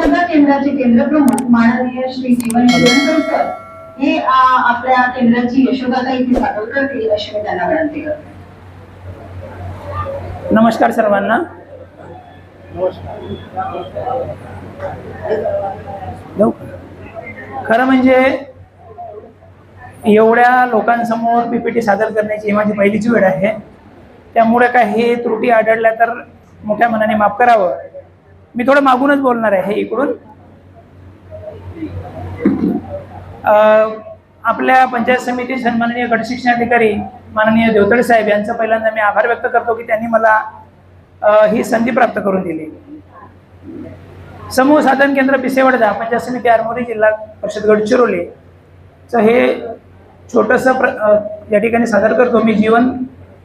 यशोदा केंद्राचे केंद्र प्रमुख माननीय श्री जीवन शिवणकर सर हे आपल्या केंद्राची यशोगाथा इथे सादर करतील अशी मी त्यांना विनंती करते. नमस्कार सर्वांना. खरं म्हणजे एवढ्या लोकांसमोर पीपीटी सादर करण्याची ही माझी पहिलीच वेळ आहे. त्यामुळे काही त्रुटी आढळल्या तर मोठ्या मनाने माफ करावं. मी थोडं मागूनच बोलणार आहे हे इकडून. आपल्या पंचायत समिती सन्माननीय गटशिक्षणाधिकारी माननीय देवतळे साहेब यांचा पहिल्यांदा मी आभार व्यक्त करतो की त्यांनी मला ही संधी प्राप्त करून दिली. समूह साधन केंद्र पिसेवडदा पंचायत समिती आरमोरी जिल्हा परिषद गडचिरोली चं हे छोटंसं प्र या ठिकाणी सादर करतो मी जीवन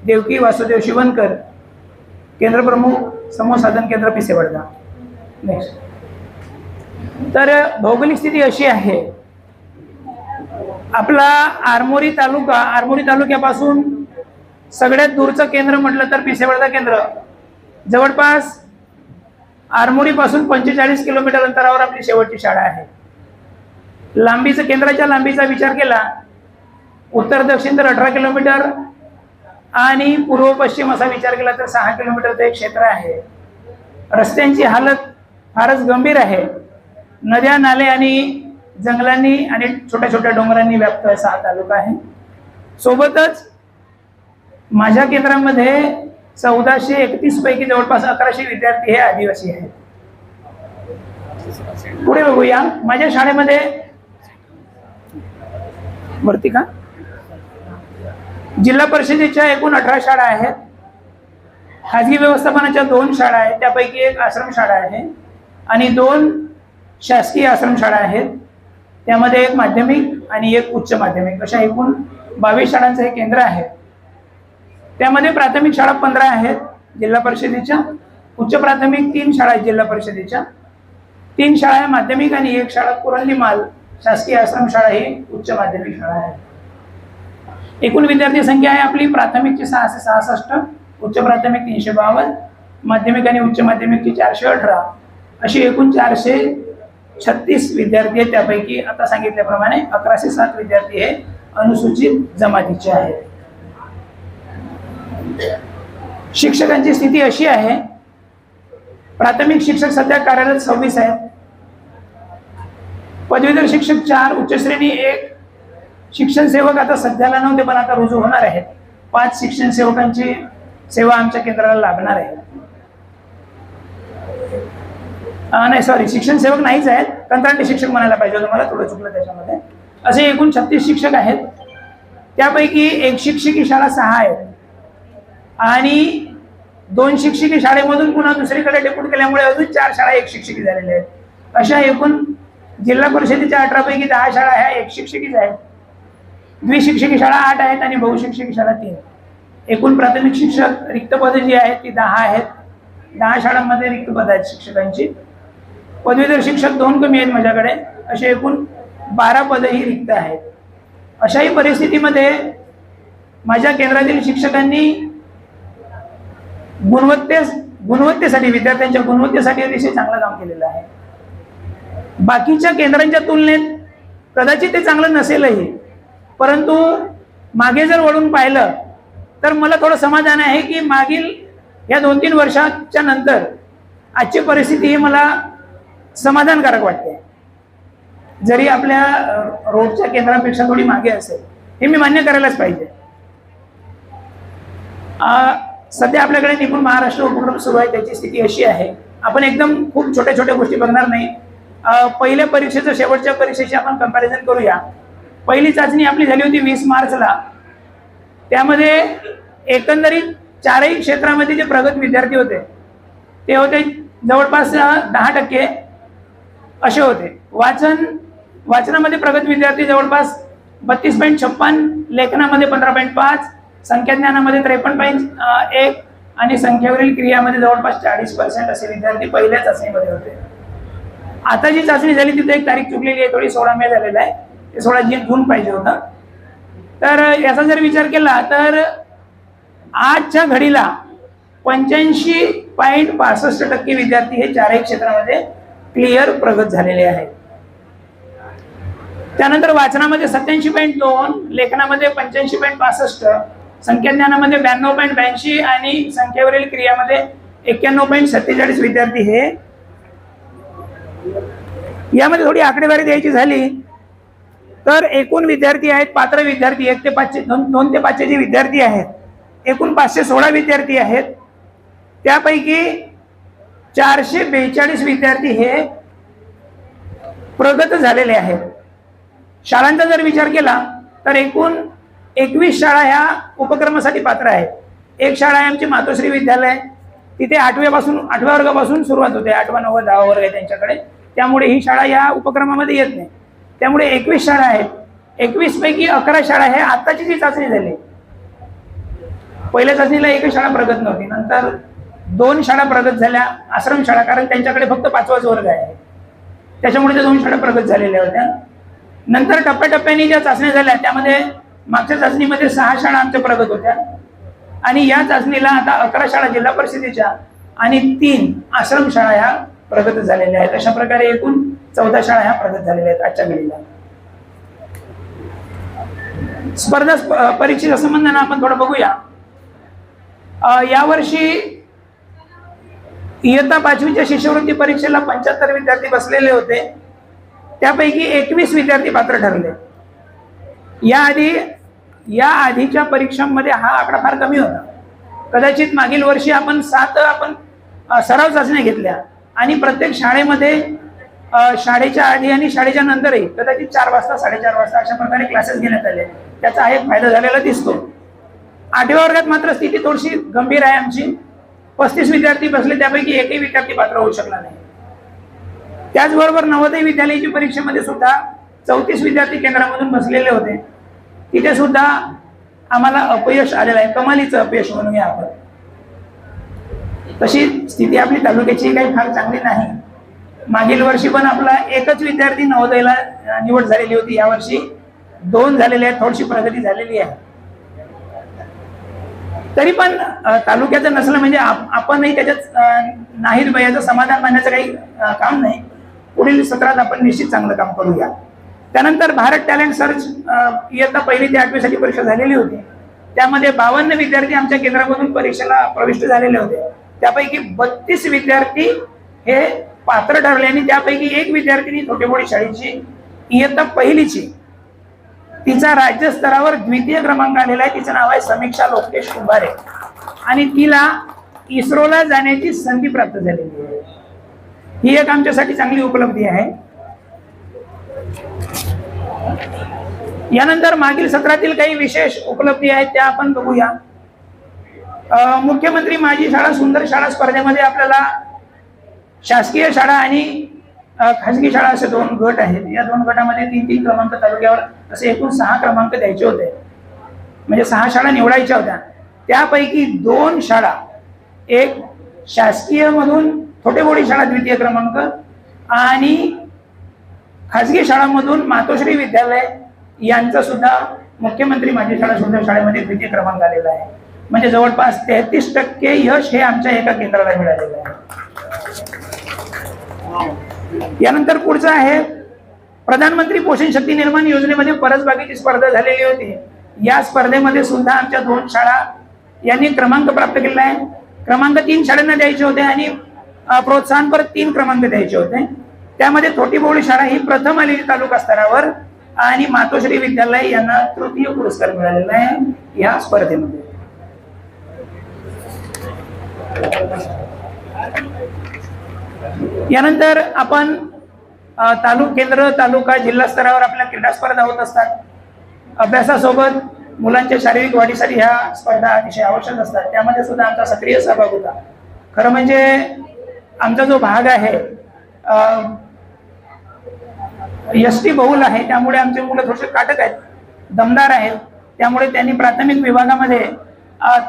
देवकी वासुदेव शिवनकर केंद्रप्रमुख समूह साधन केंद्र पिसेवडदा. नेक्स्ट तर भौगोलिक स्थिती अशी आहे. आपला आरमोरी तालुका आरमोरी तालुक्यापासून सगळ्यात दूरचं केंद्र म्हटलं तर पिसेवडा केंद्र. जवळपास आरमोरीपासून पंचेचाळीस किलोमीटर अंतरावर आपली शेवटची शाळा आहे. लांबीचं केंद्राच्या लांबीचा विचार केला उत्तर दक्षिण तर अठरा किलोमीटर आणि पूर्व पश्चिम असा विचार केला तर सहा किलोमीटरचं एक क्षेत्र आहे. रस्त्यांची हालत फारच गंभीर आहे. नद्या नाले आणि जंगलांनी आणि छोट्या छोट्या डोंगरांनी व्याप्त असा हा तालुका आहे. सोबतच माझ्या केंद्रामध्ये चौदाशे एकतीस पैकी जवळपास अकराशे विद्यार्थी हे आदिवासी आहेत. पुढे बघूया. माझ्या शाळेमध्ये वरती का? जिल्हा परिषदेच्या एकूण अठरा शाळा आहेत. खाजगी व्यवस्थापनाच्या दोन शाळा आहेत. त्यापैकी एक आश्रमशाळा आहे. आणि दोन शासकीय आश्रमशाळा आहेत. त्यामध्ये एक माध्यमिक आणि एक उच्च माध्यमिक. अशा एकूण बावीस शाळांचं हे केंद्र आहे. त्यामध्ये प्राथमिक शाळा पंधरा आहेत जिल्हा परिषदेच्या. उच्च प्राथमिक तीन शाळा आहेत जिल्हा परिषदेच्या. तीन शाळा आहे माध्यमिक आणि एक शाळा कुरंली माल शासकीय आश्रमशाळा ही उच्च माध्यमिक शाळा आहे. एकूण विद्यार्थी संख्या आहे आपली प्राथमिकची सहाशे सहासष्ट उच्च प्राथमिक तीनशे बावन्न माध्यमिक आणि उच्च माध्यमिकची चारशे अठरा. अशी एकूण चारशे छत्तीस विद्यार्थी आहेत. त्यापैकी आता सांगितल्याप्रमाणे अकराशे सात विद्यार्थी हे अनुसूचित जमातीचे आहेत. शिक्षकांची स्थिती अशी आहे प्राथमिक शिक्षक सध्या कार्यरत सव्वीस आहेत. पदवीधर शिक्षक चार उच्च श्रेणी एक. शिक्षण सेवक आता सध्याला नव्हते पण आता रुजू होणार आहेत. पाच शिक्षण सेवकांची सेवा आमच्या केंद्राला लाभणार आहे. नाही सॉरी शिक्षण सेवक नाहीच आहेत. कंत्राटी शिक्षक म्हणायला पाहिजे होतं. मला थोडं चुकलं त्याच्यामध्ये. असे एकूण छत्तीस शिक्षक आहेत. त्यापैकी एक शिक्षकी शाळा सहा आहेत. आणि दोन शिक्षकी शाळेमधून पुन्हा दुसरीकडे डेप्यूट केल्यामुळे अजून चार शाळा एक शिक्षकी झालेल्या आहेत. अशा एकूण जिल्हा परिषदेच्या अठरा पैकी दहा शाळा ह्या एक शिक्षकीच आहेत. द्विशिक्षकी शाळा आठ आहेत आणि बहुशिक्षकी शाळा तीन एकूण प्राथमिक शिक्षक रिक्त पदं जी आहेत ती दहा आहेत. दहा शाळांमध्ये रिक्त पद आहेत शिक्षकांची. पदवीधर शिक्षक दोन कमी आहेत माझ्याकडे. असे एकूण बारा पदही रिक्त आहेत. अशाही परिस्थितीमध्ये माझ्या केंद्रातील शिक्षकांनी गुणवत्तेस गुणवत्तेसाठी विद्यार्थ्यांच्या गुणवत्तेसाठी अतिशय चांगलं काम केलेलं आहे. बाकीच्या केंद्रांच्या तुलनेत कदाचित ते चांगलं नसेलही परंतु मागे जर वळून पाहिलं तर मला थोडं समाधान आहे की मागील या दोन तीन वर्षाच्या नंतर आजची परिस्थिती ही मला समाधानकारक वाटते. जरी आपल्या रोडच्या केंद्रापेक्षा थोडी मागे असेल हे मी मान्य करायलाच पाहिजे. सध्या आपल्याकडे निपुण महाराष्ट्र उपक्रम सुरू आहे त्याची स्थिती अशी आहे आपण एकदम खूप छोट्या छोट्या गोष्टी बघणार नाही. पहिल्या परीक्षेचं शेवटच्या परीक्षेशी आपण कंपॅरिझन करूया. पहिली चाचणी आपली झाली होती वीस मार्चला. त्यामध्ये एकंदरीत चारही क्षेत्रामध्ये जे प्रगत विद्यार्थी होते ते होते जवळपास दहा टक्के. असे होते. वाचन वाचनामध्ये प्रगत विद्यार्थी जवळपास बत्तीस पॉईंट छप्पन लेखनामध्ये पंधरा पॉईंट पाच संख्याज्ञानामध्ये त्रेपन्न पॉईंट एक आणि संख्येवरील क्रियामध्ये जवळपास चाळीस पर्सेंट असे विद्यार्थी पहिल्या चाचणीमध्ये होते. आता जी चाचणी झाली तिथे एक तारीख चुकलेली आहे थोडी सोळा मे झालेला आहे. ते सोळा जून जून पाहिजे होता. तर याचा जर विचार केला तर आजच्या घडीला पंच्याऐंशी पॉईंट पासष्ट टक्के विद्यार्थी हे चारही क्षेत्रामध्ये क्लिअर प्रगत झालेले आहेत. त्यानंतर वाचनामध्ये सत्याऐंशी पॉईंट दोन लेखनामध्ये पंच्याऐंशी पॉईंट पासष्ट संख्याज्ञानामध्ये ब्याण्णव पॉईंट ब्याऐंशी आणि संख्येवरील क्रियामध्ये एक्क्याण्णव पॉईंट सत्तेचाळीस विद्यार्थी हे. यामध्ये थोडी आकडेवारी द्यायची झाली तर एकूण विद्यार्थी आहेत पात्र विद्यार्थी एक ते पाचशे दोन दोन ते पाचशे जे विद्यार्थी आहेत एकूण पाचशे सोळा विद्यार्थी आहेत. त्यापैकी चारशे बेचाळीस विद्यार्थी हे प्रगत झालेले आहेत. शाळांचा जर विचार केला तर एकूण एकवीस शाळा ह्या उपक्रमासाठी पात्र आहेत. एक शाळा आहे आमची मातोश्री विद्यालय. तिथे आठव्यापासून आठव्या वर्गापासून सुरुवात होते आठवा नववा दहा वर्ग आहे त्यांच्याकडे. त्यामुळे ही शाळा या उपक्रमामध्ये येत नाही. त्यामुळे एकवीस शाळा आहेत. एकवीस पैकी अकरा शाळा हे आत्ताची जी चाचणी झाली पहिल्या चाचणीला एकच शाळा प्रगत नव्हती. नंतर दोन शाळा प्रगत झाल्या आश्रम शाळा कारण त्यांच्याकडे फक्त पाचवाच वर्ग आहे. त्याच्यामुळे त्या दोन शाळा प्रगत झालेल्या होत्या. नंतर टप्प्याटप्प्याने ज्या चाचण्या झाल्या त्यामध्ये मागच्या चाचणीमध्ये सहा शाळा आमच्या प्रगत होत्या. आणि या चाचणीला आता अकरा शाळा जिल्हा परिषदेच्या आणि तीन आश्रम शाळा ह्या प्रगत झालेल्या आहेत. अशा प्रकारे एकूण चौदा शाळा ह्या प्रगत झालेल्या आहेत आजच्या घडीला. स्पर्धा परीक्षेच्या संबंधाने आपण थोडं बघूया. अं, यावर्षी इयत्ता पाचवीच्या शिष्यवृत्ती परीक्षेला पंच्याहत्तर विद्यार्थी बसलेले होते. त्यापैकी एकवीस विद्यार्थी पात्र ठरले. याआधी या आधीच्या परीक्षांमध्ये हा आकडा फार कमी होता. कदाचित मागील वर्षी आपण सात आपण सराव चाचण्या घेतल्या. आणि प्रत्येक शाळेमध्ये शाळेच्या आधी आणि शाळेच्या नंतरही कदाचित चार वाजता साडेचार वाजता अशा प्रकारे क्लासेस घेण्यात आले. त्याचा हा एक फायदा झालेला दिसतो. आठव्या वर्गात मात्र स्थिती थोडीशी गंभीर आहे आमची. पस्तीस विद्यार्थी बसले त्यापैकी एकही विद्यार्थी पात्र होऊ शकला नाही. त्याचबरोबर नवोदय विद्यालयाची परीक्षेमध्ये सुद्धा चौतीस विद्यार्थी केंद्रामधून बसलेले होते. तिथे सुद्धा आम्हाला अपयश आलेलं आहे. कमालीचं अपयश म्हणूया आपण. तशी स्थिती आपली तालुक्याची काही फार चांगली नाही. मागील वर्षी पण आपला एकच विद्यार्थी नवोदयला निवड झालेली होती. यावर्षी दोन झालेले आहेत थोडीशी प्रगती झालेली आहे. तरी पण तालुक्याचं नसलं म्हणजे आपणही त्याच्यात अं, नाहीत याचं समाधान मानण्याचं काही काम नाही. पुढील सत्रात आपण निश्चित चांगलं काम करूया. त्यानंतर भारत टॅलेंट सर्च इयत्ता पहिली ते आठवीसाठी परीक्षा झालेली होती. त्यामध्ये बावन्न विद्यार्थी आमच्या केंद्रामधून परीक्षेला प्रविष्ट झालेले होते. त्यापैकी बत्तीस विद्यार्थी हे पात्र ठरले आणि त्यापैकी एक विद्यार्थिनी छोटेमोठी शाळेची इयत्ता पहिलीची तिचा राज्यस्तरावर द्वितीय क्रमांक आलेला आहे. तिचं नाव आहे समीक्षा लोकेश कुंभारे. आणि तिला इस्रोला जाण्याची संधी प्राप्त झालेली आहे. ही एक आमच्यासाठी चांगली उपलब्धी आहे. यानंतर मागील सत्रातील काही विशेष उपलब्धी आहेत त्या आपण बघूया. अं, मुख्यमंत्री माझी शाळा सुंदर शाळा स्पर्धेमध्ये आपल्याला शासकीय शाळा आणि खाजगी शाळा असे दोन गट आहेत. या दोन गटामध्ये तीन तीन क्रमांक तालुक्यावर असे एकूण सहा क्रमांक द्यायचे होते. म्हणजे सहा शाळा निवडायच्या होत्या. त्यापैकी दोन शाळा एक शासकीय मधून मोठी शाळा द्वितीय क्रमांक आणि खाजगी शाळांमधून मातोश्री विद्यालय यांचा सुद्धा मुख्यमंत्री माझी शाळा सुद्धा शाळेमध्ये द्वितीय क्रमांक आलेला आहे. म्हणजे जवळपास तेहतीस टक्के यश हे आमच्या एका केंद्राला मिळालेलं आहे. यानंतर पुढचं आहे प्रधानमंत्री पोषण शक्ती निर्माण योजनेमध्ये परसबागेची स्पर्धा झालेली होती. या स्पर्धेमध्ये सुद्धा आमच्या दोन शाळा यांनी क्रमांक प्राप्त केलेला आहे. क्रमांक तीन शाळांना द्यायचे होते आणि प्रोत्साहनपर प्रोत्साहन तीन क्रमांक द्यायचे होते. त्यामध्ये थोटीबोळी शाळा ही प्रथम आलेली तालुका स्तरावर आणि मातोश्री विद्यालय यांना तृतीय पुरस्कार मिळालेला आहे या स्पर्धेमध्ये. यानंतर आपण तालुक केंद्र तालुका जिल्हा स्तरावर आपल्या क्रीडा स्पर्धा होत असतात. अभ्यासासोबत मुलांच्या शारीरिक वाढीसाठी ह्या स्पर्धा अतिशय आवश्यक असतात. त्यामध्ये सुद्धा आमचा सक्रिय सहभाग होता. खरं म्हणजे आमचा जो भाग आहे एस टी बहुल आहे त्यामुळे आमचे मुलं थोडेसे काटक आहेत दमदार आहेत. त्यामुळे त्यांनी प्राथमिक विभागामध्ये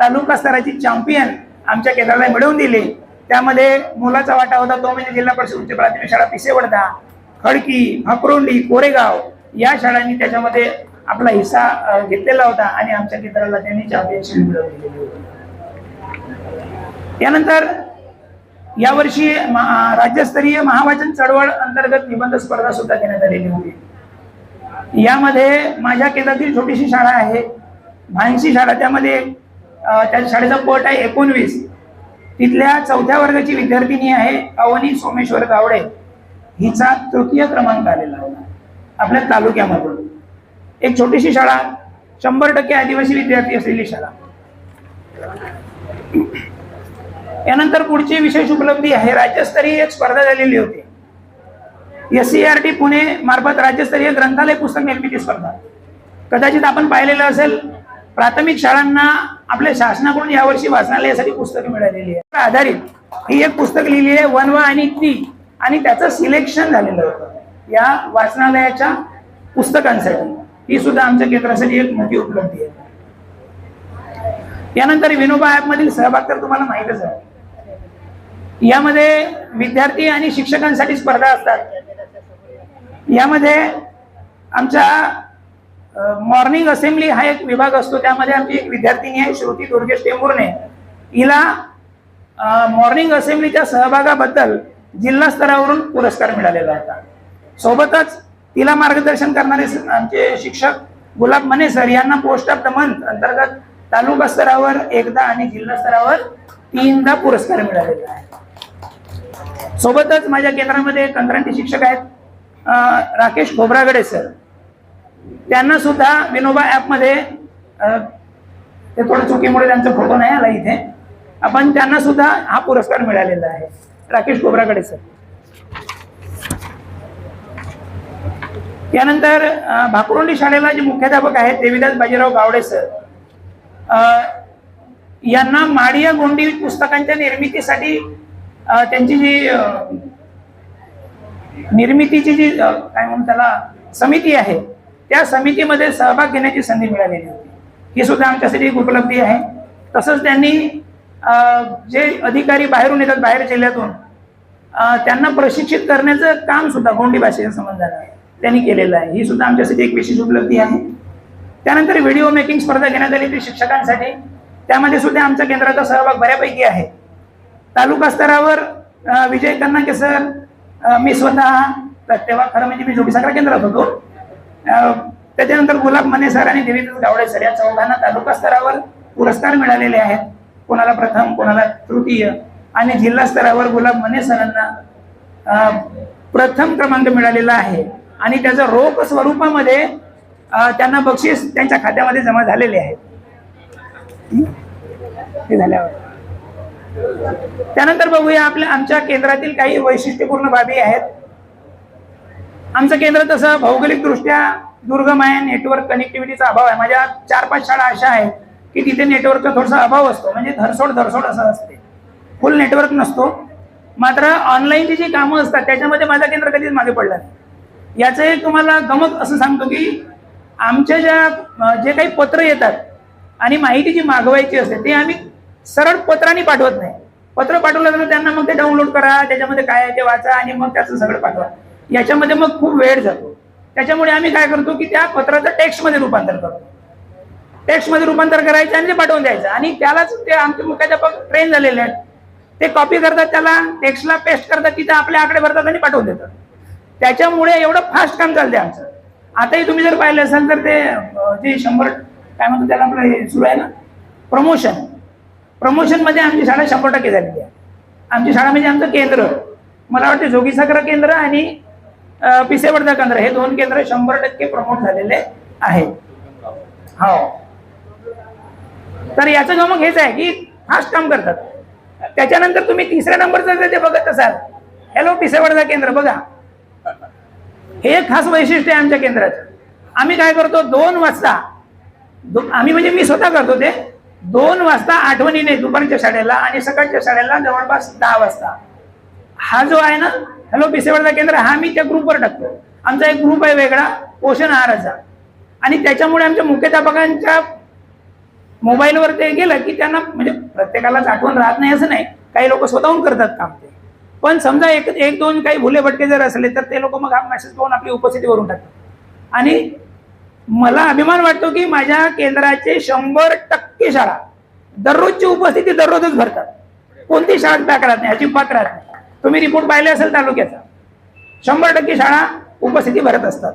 तालुका स्तराची चॅम्पियन आमच्या केंद्राला मिळवून दिली. त्यामध्ये मुलाचा वाटा होता तो म्हणजे जिल्हा परिषद उच्च प्राथमिक शाळा पिसेवडदा खडकी हकरोंडी कोरेगाव या शाळांनी त्याच्यामध्ये आपला हिस्सा घेतलेला होता आणि आमच्या केंद्राला त्यांनी चॅम्पियनशिप मिळवून दिलेली होती. यानंतर यावर्षी राज्यस्तरीय महावाचन चळवळ अंतर्गत निबंध स्पर्धा सुद्धा घेण्यात आलेली होती. यामध्ये माझ्या केंद्रातील छोटीशी शाळा आहे भानसी शाळा त्यामध्ये त्या शाळेचा पट आहे एकोणवीस. तिथल्या चौथ्या वर्गाची विद्यार्थिनी आहे अवनी सोमेश्वर गावडे. हिचा तृतीय क्रमांक आलेला होता आपल्या तालुक्यामधून. एक छोटीशी शाळा शंभर टक्के आदिवासी विद्यार्थी असलेली शाळा. यानंतर पुढची विशेष उपलब्धी आहे. राज्यस्तरीय एक स्पर्धा झालेली होती. S C R T Pune मार्फत राज्यस्तरीय ग्रंथालय पुस्तक निर्मिती स्पर्धा. कदाचित आपण पाहिलेलं असेल प्राथमिक शाळांना आपल्या शासनाकडून यावर्षी वाचनालयासाठी पुस्तकं मिळालेली आहे आधारित ही एक पुस्तक लिहिली आहे वनवा आणि ती. आणि त्याचं सिलेक्शन झालेलं होतं या वाचनालयाच्या पुस्तकांसाठी. ही सुद्धा आमच्या केंद्रासाठी एक मोठी उपलब्धी आहे. यानंतर विनोबा ऍप मधील सहभाग तर तुम्हाला माहितच आहे. यामध्ये विद्यार्थी आणि शिक्षकांसाठी स्पर्धा असतात. यामध्ये आमच्या मॉर्निंग असेंब्ली हा एक विभाग असतो. त्यामध्ये आमची एक विद्यार्थिनी आहे श्रुती दुर्गेश टेंभुर्णे हिला मॉर्निंग असेंब्लीच्या सहभागाबद्दल जिल्हा स्तरावरून पुरस्कार मिळालेला होता. सोबतच तिला मार्गदर्शन करणारे आमचे शिक्षक गुलाब मने सर यांना पोस्ट ऑफ द मंथ अंतर्गत तालुका स्तरावर एकदा आणि जिल्हा स्तरावर तीनदा पुरस्कार मिळालेला आहे. सोबतच माझ्या केंद्रामध्ये कंत्राटी शिक्षक आहेत राकेश खोबरागडे सर. त्यांना सुद्धा विनोबा ॲपमध्ये ते थोडं चुकीमुळे त्यांचा फोटो नाही आला इथे. आपण त्यांना सुद्धा हा पुरस्कार मिळालेला आहे. राकेश कोबराकडे सर. त्यानंतर भाकरोंडी भाकुरोंडी शाळेला जे मुख्याध्यापक आहेत देवीदास बाजीराव गावडे सर. अं, यांना माडिया गोंडी पुस्तकांच्या निर्मितीसाठी त्यांची जी निर्मितीची जी काय म्हणून त्याला समिती आहे त्या समितीमध्ये सहभाग घेण्याची संधी मिळालेली होती. ही सुद्धा आमच्यासाठी एक उपलब्धी आहे. तसंच त्यांनी अं, जे अधिकारी बाहेरून येतात बाहेर जिल्ह्यातून त्यांना प्रशिक्षित करण्याचं काम सुद्धा गोंडी भाषेच्या संबंधाने त्यांनी केलेलं आहे. ही सुद्धा आमच्यासाठी एक विशेष उपलब्धी आहे. त्यानंतर व्हिडिओ मेकिंग स्पर्धा घेण्यात आली ती शिक्षकांसाठी. त्यामध्ये सुद्धा आमच्या केंद्राचा सहभाग बऱ्यापैकी आहे. तालुका स्तरावर विजय कन्नाके सर मी स्वतः तेव्हा खरं म्हणजे मी जोडीसाखरा केंद्रात होतो. त्याच्यानंतर गुलाब मने सर आणि देवीदास गावडे सर या चौघांना तालुका स्तरावर पुरस्कार मिळालेले आहेत. कोणाला प्रथम कोणाला तृतीय आणि जिल्हा स्तरावर गुलाब मने सरांना प्रथम क्रमांक मिळालेला आहे. आणि त्याचं रोख स्वरूपामध्ये त्यांना बक्षीस त्यांच्या खात्यामध्ये जमा झालेले आहे. हे झाल्यावर. त्यानंतर बघूया आपल्या आमच्या केंद्रातील काही वैशिष्ट्यपूर्ण बाबी आहेत. आमचं केंद्र तसं भौगोलिकदृष्ट्या दुर्गम आहे नेटवर्क कनेक्टिव्हिटीचा अभाव आहे. माझ्या चार पाच शाळा अशा आहेत की तिथे नेटवर्कचा थोडासा अभाव असतो. म्हणजे धरसोड धरसोड असं असते. फुल नेटवर्क नसतो. मात्र ऑनलाईनची जी कामं असतात त्याच्यामध्ये माझं केंद्र कधीच मागे पडलं नाही. याचं एक तुम्हाला गमक असं सांगतो की आमच्या ज्या जे काही पत्र येतात आणि माहिती जी मागवायची असते ते आम्ही सरळ पत्राने पाठवत नाही. पत्र पाठवलं तर त्यांना मग ते डाउनलोड करा त्याच्यामध्ये काय आहे ते वाचा आणि मग त्याचं सगळं पाठवा. याच्यामध्ये मग खूप वेळ जातो. त्याच्यामुळे आम्ही काय करतो की त्या पत्राचं टेक्स्टमध्ये रूपांतर करतो. टेक्स्टमध्ये रूपांतर करायचं आणि ते पाठवून द्यायचं. आणि त्यालाच ते आमचे मुख्याध्यापक ट्रेन झालेले आहेत. ते कॉपी करतात त्याला टेक्स्टला पेस्ट करतात तिथं आपले आकडे भरतात आणि पाठवून देतात. त्याच्यामुळे एवढं फास्ट काम चालते आमचं. आताही तुम्ही जर पाहिलं असाल तर ते जे शंभर काय म्हणतो त्याला आपलं हे सुरू आहे ना? प्रमोशन प्रमोशनमध्ये आमची शाळा शंभर टक्के झालेली आहे. आमची शाळा म्हणजे आमचं केंद्र. मला वाटते जोगीसागर केंद्र आणि पिसेवर्धा केंद्र हे दोन केंद्र शंभर टक्के प्रमोट झालेले आहेत. हो. तर याचं गमक हेच आहे की फास्ट काम करतात. त्याच्यानंतर तुम्ही तिसऱ्या नंबरचं जर ते बघत असाल हॅलो पिसेवर्धा केंद्र बघा. हे एक खास वैशिष्ट्य आहे आमच्या केंद्राचं आम्ही काय करतो दोन वाजता दो- आम्ही म्हणजे मी स्वतः करतो ते दोन वाजता आठवणीने दुपारच्या शाळेला आणि सकाळच्या शाळेला जवळपास दहा वाजता. हा जो आहे ना हॅलो पिसेवर्धा केंद्र हा मी त्या ग्रुपवर टाकतो. आमचा एक ग्रुप आहे वेगळा पोषण आहाराचा. आणि त्याच्यामुळे आमच्या मुख्याध्यापकांच्या मोबाईलवर ते गेलं की त्यांना म्हणजे प्रत्येकालाच आठवण राहत नाही असं नाही. काही लोक स्वतःहून करतात काम ते. पण समजा एक एक दोन काही भुले भटके जर असले तर ते लोक मग हा मेसेज पाहून आपली उपस्थिती वरून टाकतात. आणि मला अभिमान वाटतो की माझ्या केंद्राचे शंभर टक्के शाळा दररोजची उपस्थिती दररोजच भरतात. कोणती शाळा पॅक राहत नाही अजिबात राहत नाही. तुम्ही रिपोर्ट पाहिले असेल तालुक्याचा. शंभर टक्के शाळा उपस्थिती भरत असतात.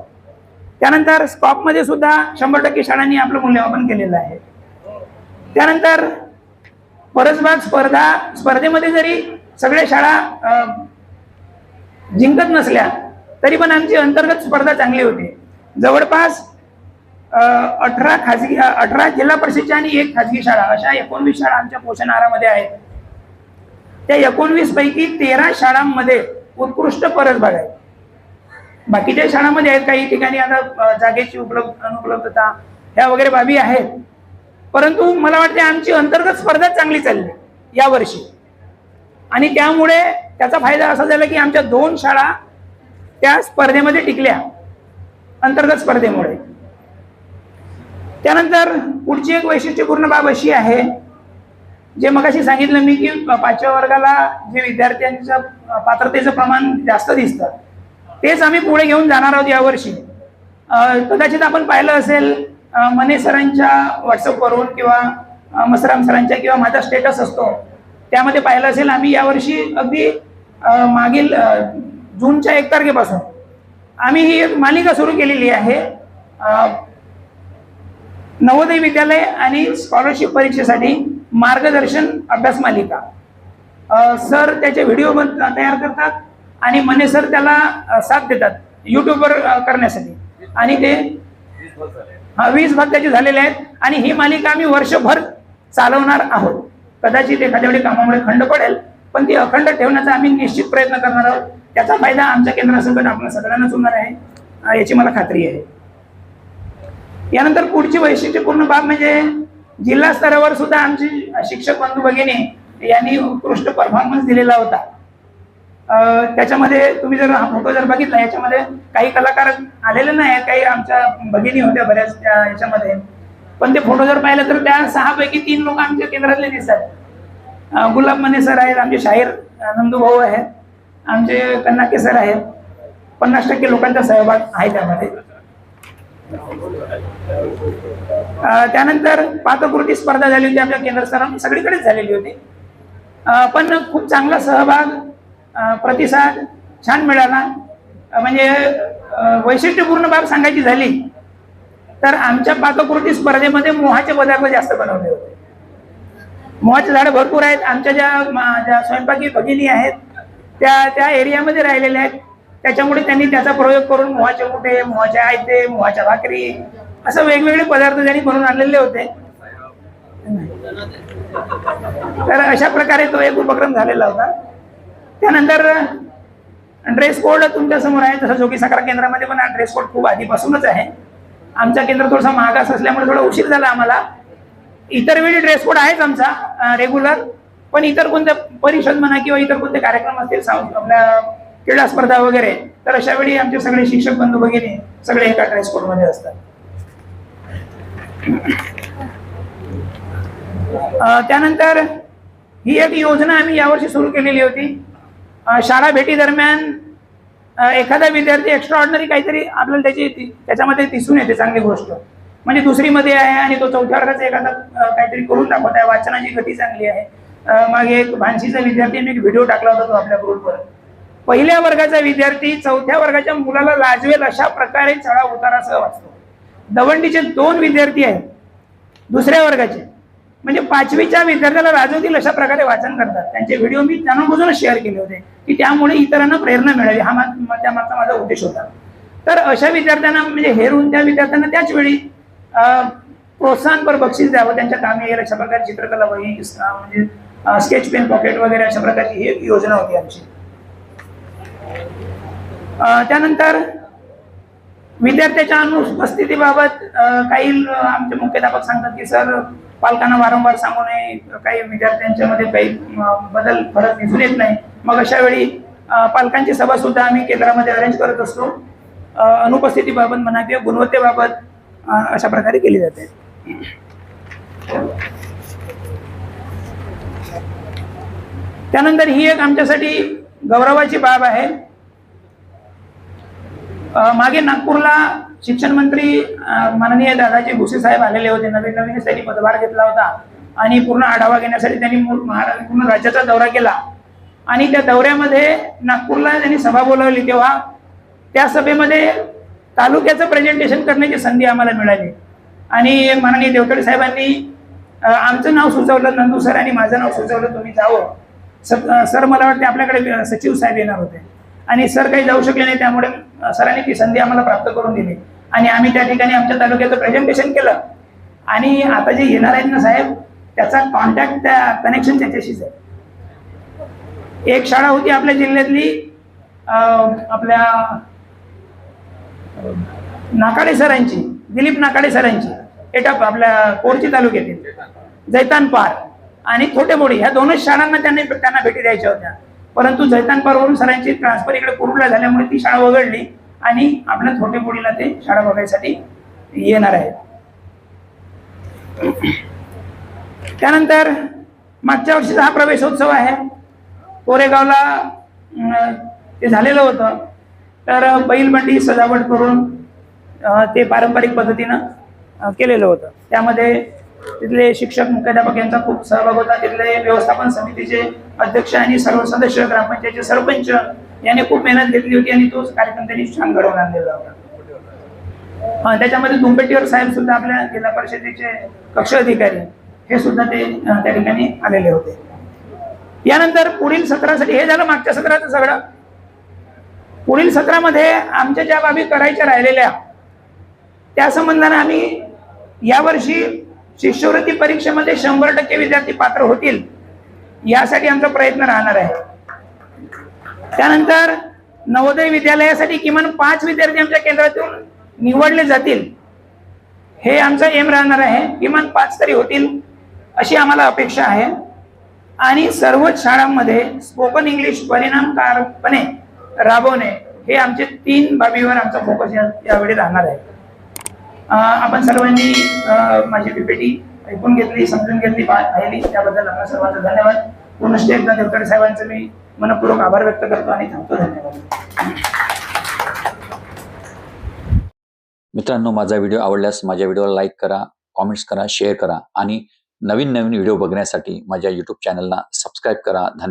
त्यानंतर स्कॉपमध्ये सुद्धा शंभर टक्के शाळांनी आपलं मूल्यमापन केलेलं आहे. त्यानंतर परसबाग स्पर्धा स्पर्धेमध्ये जरी सगळ्या शाळा अं, जिंकत नसल्या तरी पण आमची अंतर्गत स्पर्धा चांगली होती. जवळपास अठरा खाजगी अठरा जिल्हा परिषदच्या आणि एक खाजगी शाळा अशा एकोणवीस शाळा आमच्या पोषण आहारामध्ये आहेत. त्या एकोणवीस पैकी तेरा शाळांमध्ये उत्कृष्ट परसबाग आहे बाकीच्या शाळांमध्ये आहेत काही ठिकाणी आता जागेची उपलब्ध अनुपलब्धता ह्या वगैरे बाबी आहेत. परंतु मला वाटते आमची अंतर्गत स्पर्धा चांगली चालली यावर्षी आणि त्यामुळे त्याचा फायदा असा झाला की आमच्या दोन शाळा त्या स्पर्धेमध्ये टिकल्या अंतर्गत स्पर्धेमुळे. त्यानंतर पुढची एक वैशिष्ट्यपूर्ण बाब अशी आहे जे मगाशी सांगितलं मी की पाचव्या वर्गाला जे विद्यार्थ्यांचं पात्रतेचं प्रमाण जास्त दिसतं तेच आम्ही पुढे घेऊन जाणार आहोत यावर्षी. कदाचित आपण पाहिलं असेल मने सरांच्या व्हॉट्सअपवरून किंवा मसराम सरांच्या किंवा माझा स्टेटस असतो त्यामध्ये पाहिलं असेल आम्ही यावर्षी अगदी मागील जूनच्या एक तारखेपासून आम्ही ही एक मालिका सुरू केलेली आहे नवोदय विद्यालय आणि स्कॉलरशिप परीक्षेसाठी. मार्गदर्शन अभ्यास मालिका. सर त्याचे व्हिडिओ बन- तयार करतात आणि मने सर त्याला साथ देतात युट्यूबवर करण्यासाठी. आणि ते हा वीस भाग त्याचे झालेले आहेत आणि ही मालिका आम्ही वर्षभर चालवणार आहोत. कदाचित एखाद्या वेळी कामामुळे खंड पडेल पण ती अखंड ठेवण्याचा आम्ही निश्चित प्रयत्न करणार आहोत. त्याचा फायदा आमच्या केंद्रासकट आपल्या सगळ्यांनाच होणार आहे याची मला खात्री आहे. यानंतर पुढची वैशिष्ट्यपूर्ण बाब म्हणजे जिल्हा स्तरावर सुद्धा आमची शिक्षक बंधू भगिनी यांनी उत्कृष्ट परफॉर्मन्स दिलेला होता. त्याच्यामध्ये तुम्ही जर हा फोटो जर बघितला याच्यामध्ये काही कलाकार आलेले नाही काही आमच्या भगिनी होत्या बऱ्याच त्या याच्यामध्ये. पण ते फोटो जर पाहिलं तर त्या सहापैकी तीन लोक आमच्या केंद्रातले दिसतात. गुलाब मने सर आहेत आमचे शाहीर अं, नंदू भाऊ आहेत आमचे कन्नाके सर आहेत. पन्नास टक्के लोकांचा सहभाग आहे त्यामध्ये. त्यानंतर पाककृती स्पर्धा झाली होती आपल्या केंद्र स्तरावर. सगळीकडेच झालेली होती. पण खूप चांगला सहभाग प्रतिसाद छान मिळाला. म्हणजे वैशिष्ट्यपूर्ण बाब सांगायची झाली तर आमच्या पाककृती स्पर्धेमध्ये मोहाचे पदार्थ जास्त बनवले होते. मोहाचे झाडं भरपूर आहेत. आमच्या ज्या ज्या स्वयंपाकी भगिनी आहेत त्या त्या एरियामध्ये राहिलेल्या आहेत. त्याच्यामुळे त्यांनी त्याचा प्रयोग करून मोहाचे कुठे मोहाचे आयते मोहाच्या भाकरी असं वेगवेगळे पदार्थ त्यांनी बनवून आणलेले होते. तर अशा प्रकारे तो एक उपक्रम झालेला होता. त्यानंतर ड्रेस कोड तुमच्यासमोर आहे तसं जोगी साखर केंद्रामध्ये पण हा ड्रेस कोड खूप आधीपासूनच आहे. आमचा केंद्र थोडासा मागास असल्यामुळे थोडा उशीर झाला आम्हाला. इतर वेळी ड्रेस कोड आहेच आमचा रेग्युलर पण इतर कोणत्या परिषद म्हणा किंवा इतर कोणते कार्यक्रम असतील आपल्या क्रीडा स्पर्धा वगैरे. तर अशा वेळी आमचे सगळे शिक्षक बंधू भगिनी सगळे एका ड्रेस कोडमध्ये असतात त्यानंतर ही एक योजना आम्ही यावर्षी सुरू केलेली होती. शाळा भेटी दरम्यान एखादा विद्यार्थी एक्स्ट्रा ऑर्डनरी काहीतरी आपल्याला त्याची त्याच्यामध्ये दिसून येते चांगली गोष्ट. म्हणजे दुसरीमध्ये आहे आणि तो चौथ्या वर्गाचा एखादा काहीतरी करून दाखवत आहे. वाचनाची गती चांगली आहे. मागे एक भानशीचा विद्यार्थी एक व्हिडिओ टाकला होता तो आपल्या ग्रुपवर पहिल्या वर्गाचा विद्यार्थी चौथ्या वर्गाच्या मुलाला लाजवेल अशा प्रकारे चढा उतारासह वाचतो. दवंडीचे दोन विद्यार्थी आहेत दुसऱ्या वर्गाचे. म्हणजे पाचवीच्या विद्यार्थ्याला राजवतील अशा प्रकारे वाचन करतात. त्यांचे व्हिडिओ मी त्यांना शेअर केले होते की त्यामुळे इतरांना प्रेरणा मिळावी. हा त्यामागचा माझा उद्देश होता. तर अशा विद्यार्थ्यांना म्हणजे हेरून त्या विद्यार्थ्यांना त्याच वेळी प्रोत्साहनपर बक्षीस द्यावं त्यांच्या कामी येईल अशा प्रकारे चित्रकला वही म्हणजे स्केच पेन पॉकेट वगैरे अशा प्रकारची ही एक योजना होती आमची. त्यानंतर विद्यार्थ्याच्या अनुपस्थितीबाबत काही आमचे मुख्याध्यापक सांगतात की सर पालकांना वारंवार सांगू नये काही विद्यार्थ्यांच्यामध्ये काही बदल फरक दिसून येत नाही. मग अशा वेळी पालकांची सभा सुद्धा आम्ही केंद्रामध्ये अरेंज करत असतो. अनुपस्थितीबाबत म्हणा किंवा गुणवत्तेबाबत अशा प्रकारे केली जाते. त्यानंतर ही एक आमच्यासाठी गौरवाची बाब आहे. मागे नागपूरला शिक्षण मंत्री माननीय दादाजी भुसे साहेब आलेले होते. नवीन नवीन त्यांनी पदभार घेतला होता. आणि पूर्ण आढावा घेण्यासाठी त्यांनी मूळ पूर्ण राज्याचा दौरा केला. आणि त्या दौऱ्यामध्ये नागपूरला त्यांनी सभा बोलावली तेव्हा त्या सभेमध्ये तालुक्याचं प्रेझेंटेशन करण्याची संधी आम्हाला मिळाली. आणि माननीय देवतळे साहेबांनी आमचं नाव सुचवलं नंदू सर आणि माझं नाव सुचवलं तुम्ही जावं. सर सर मला वाटते आपल्याकडे सचिव साहेब येणार होते. आणि सर काही जाऊ शकले नाही त्यामुळे सरांनी ती संधी आम्हाला प्राप्त करून दिली. आणि आम्ही त्या ठिकाणी आमच्या तालुक्याचं प्रेझेंटेशन केलं. आणि आता जे येणार आहेत ना साहेब त्याचा कॉन्टॅक्ट त्या कनेक्शन त्याच्याशीच आहे. एक शाळा होती आपल्या जिल्ह्यातली आपल्या नाकाडे सरांची दिलीप नाकाडे सरांची. एटाप आपल्या कोरची तालुक्यातील. जैतान पार. आणि थोटेबोडी ह्या दोनच शाळांना त्यांनी त्यांना भेटी द्यायच्या होत्या. परंतु जैतान पारवरून सरांची ट्रान्सफर इकडे कुरुडला झाल्यामुळे ती शाळा वगळली आणि आपल्या थोटेबोडीला ते शाळा बघायसाठी येणार आहेत. त्यानंतर मागच्या वर्षीचा हा प्रवेशोत्सव आहे. कोरेगावला ते झालेलं होतं. तर बैलबंडी सजावट करून ते पारंपरिक पद्धतीनं केलेलं होतं. त्यामध्ये तिथले शिक्षक मुख्याध्यापक यांचा खूप सहभाग होता. तिथले व्यवस्थापन समितीचे अध्यक्ष आणि सर्व सदस्य ग्रामपंचायतचे सरपंच यांनी खूप मेहनत घेतली होती आणि तो कार्यक्रम त्यांनी छान घडवून आणलेला होता. त्याच्यामध्ये दुंबेटीवर साहेब सुद्धा आपल्या जिल्हा परिषदेचे कक्ष अधिकारी हे सुद्धा ते त्या ठिकाणी आलेले होते. यानंतर पुढील सत्रासाठी हे झालं मागच्या सत्राचं सगळं. पुढील सत्रामध्ये आमच्या ज्या बाबी करायच्या राहिलेल्या त्या संबंधाने आम्ही यावर्षी शिष्यवृत्ती परीक्षेमध्ये शंभर टक्के विद्यार्थी पात्र होतील यासाठी आमचा प्रयत्न राहणार आहे. त्यानंतर नवोदय विद्यालयासाठी किमान पाच विद्यार्थी आमच्या केंद्रातून निवडले जातील. हे आमचा एम राहणार आहे. किमान पाच तरी होतील अशी आम्हाला अपेक्षा आहे. आणि सर्वच शाळांमध्ये स्पोकन इंग्लिश परिणामकारकपणे राबवणे हे आमचे तीन बाबीवर आमचा फोकस यावेळी राहणार आहे. आपण सर्वांनी माझी पीपीटी ऐकून घेतली समजून घेतली पाहिली. त्याबद्दल आपल्या सर्वांचा धन्यवाद. पुनश्च एकदा देवकडे साहेबांचं मी मनपूर्वक आभार व्यक्त करतो आणि थांबतो. धन्यवाद. मित्रांनो माझा व्हिडिओ आवडल्यास माझ्या व्हिडिओला लाईक करा कॉमेंट्स करा शेअर करा आणि नवीन नवीन व्हिडिओ बघण्यासाठी माझ्या यूट्यूब चॅनलला सबस्क्राईब करा. धन्यवाद.